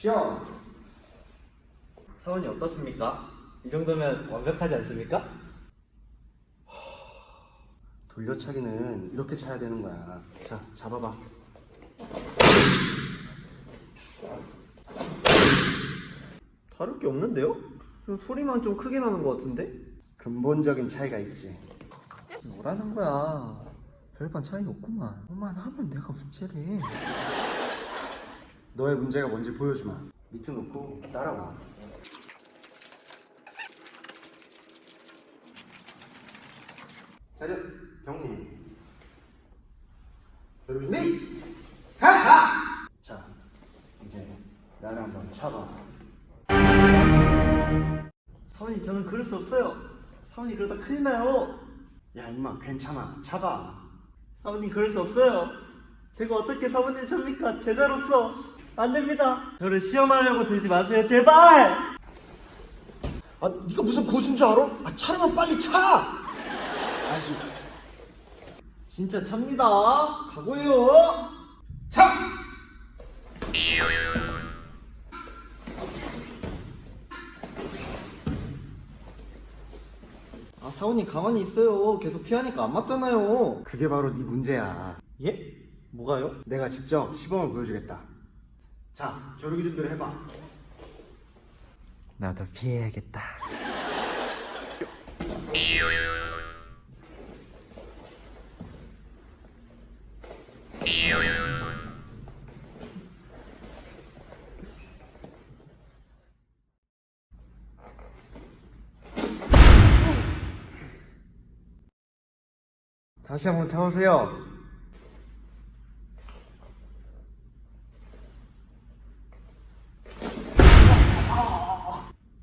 시험 사원이 어떻습니까? 이 정도면 완벽하지 않습니까? 돌려차기는 이렇게 차야 되는 거야 자 잡아봐 다를 게 없는데요? 좀 소리만 좀 크게 나는 것 같은데? 근본적인 차이가 있지 뭐라는 거야? 별반 차이 없구만. 뭐만 하면 내가 문제래. 너의 문제가 뭔지 보여주마 밑에 놓고 따라와 자료 경리 여러분 준비 가! 자 이제 나를 한번 쳐봐 사원이 저는 그럴 수 없어요. 사원이 그러다 큰일 나요. 야 임마 괜찮아 잡아 사원님 그럴 수 없어요. 제가 어떻게 사원님 찹니까? 제자로서 안 됩니다. 저를 시험하려고 들지 마세요, 제발. 아 네가 무슨 고수인 줄 알아? 아 차라면 빨리 차! 아이 진짜 찹니다. 가고요. 차! 아 사원님 가만히 있어요. 계속 피하니까 안 맞잖아요. 그게 바로 네 문제야 예? 뭐가요? 내가 직접 시범을 보여주겠다 자 겨루기 준비를 해봐 나도 피해야겠다. 다시 한번 타보세요.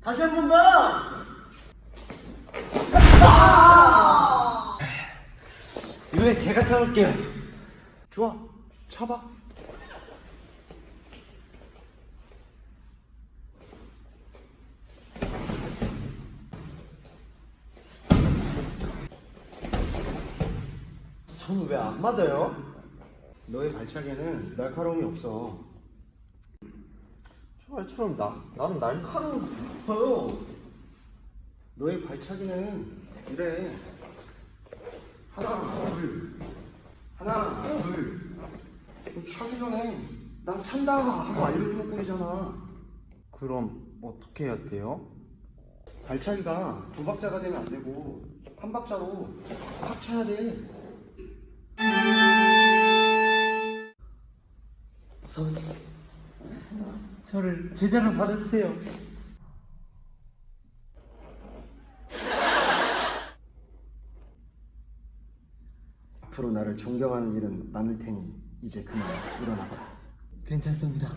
다시 한 번 더. 이번엔 제가 쳐볼게요. 좋아 쳐봐 저는 왜 안 맞아요? 너의 발차기에는 날카로움이 없어 저발처럼 나 나름 날카로운 거. 싶어요. 너의 발차기는 이래. 하나 둘. 하나 둘. 차기 전에 난 찬다. 하고 알려주는 꼴이잖아. 그럼 어떻게 해야 돼요? 발차기가 두 박자가 되면 안 되고 한 박자로 확 차야 돼 저를 제자로 받아주세요. 앞으로 나를 존경하는 일은 많을 테니 이제 그만 일어나거라 괜찮습니다.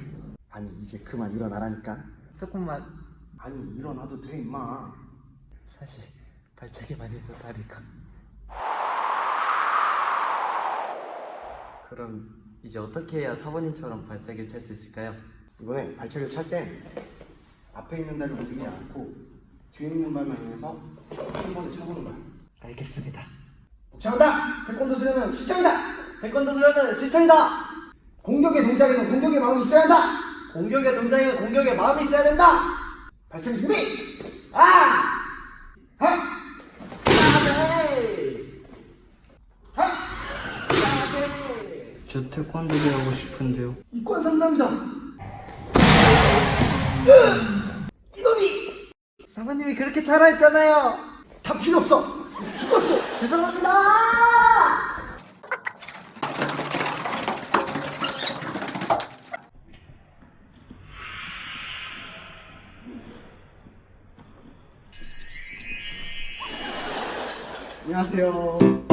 아니 이제 그만 일어나라니까 조금만 아니 일어나도 돼 임마 사실 발차기 많이 해서 다리가. 그럼 이제 어떻게 해야 사모님처럼 발차기를 찰 수 있을까요? 이번에 발차기를 찰 때 앞에 있는 다리를 움직이지 않고 뒤에 있는 발만 이용해서 한 번에 차보는 거야 알겠습니다. 복창한다! 태권도 수련은 실전이다! 태권도 수련은 실천이다. 공격의 동작에는 공격의 마음이 있어야 한다! 공격의 동작에 공격의 마음이 있어야 된다. 발차기 준비! 아! 하! 저 태권도 배우고 싶은데요. 이권 상담이다! 이놈이! 사모님이 그렇게 차라 했잖아요. 다 필요 없어! 죽었어! 죄송합니다. 안녕하세요